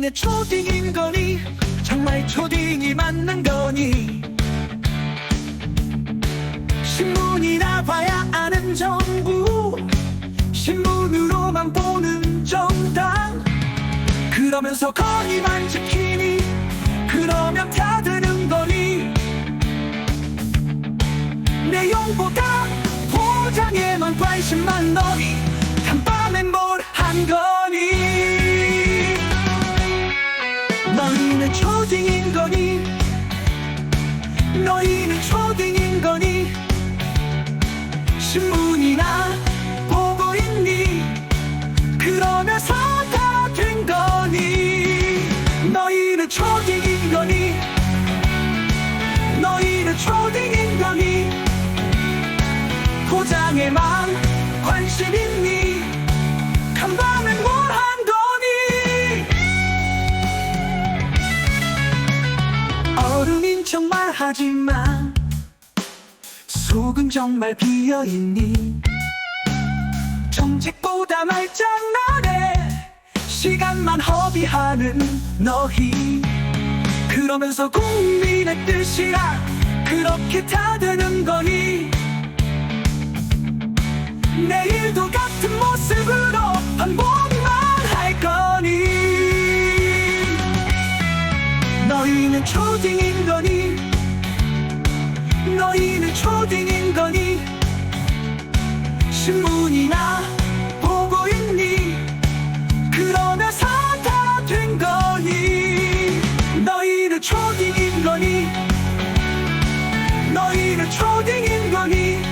너희는 초딩인 거니? 정말 초딩이 맞는 거니? 신문이나 봐야 아는 정부. 신문으로만 보는 정당. 그러면서 거리만 지키니? 그러면 다 되는 거니? 내용보다 포장에만 관심만 너니 너희는 초딩인 거니? 신문이나 보고 있니? 그러면서 다 된 거니? 너희는 초딩인 거니? 너희는 초딩인 거니? 포장에만 척 말하지만 속은 정말 비어있니? 정책보다 말장난에 시간만 허비하는 너희. 그러면서 국민의 뜻이라 그렇게 다 되는 거 너희는 초딩인 거니? 너희는 초딩인 거니? 신문이나 보고 있니? 그러면서 다된 거니? 너희는 초딩인 거니? 너희는 초딩인 거니?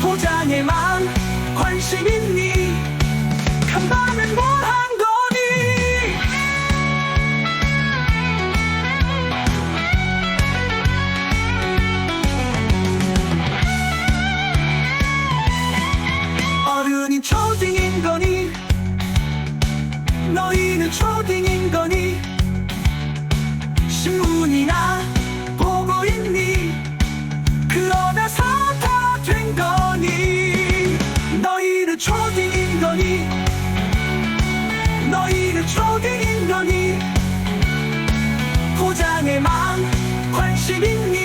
포장에만 관심 있니 너희는 초딩인 거니? 신문이나 보고 있니? 그러다 사타 된 거니? 너희는 초딩인 거니? 너희는 초딩인 거니? 포장에만 관심 있니?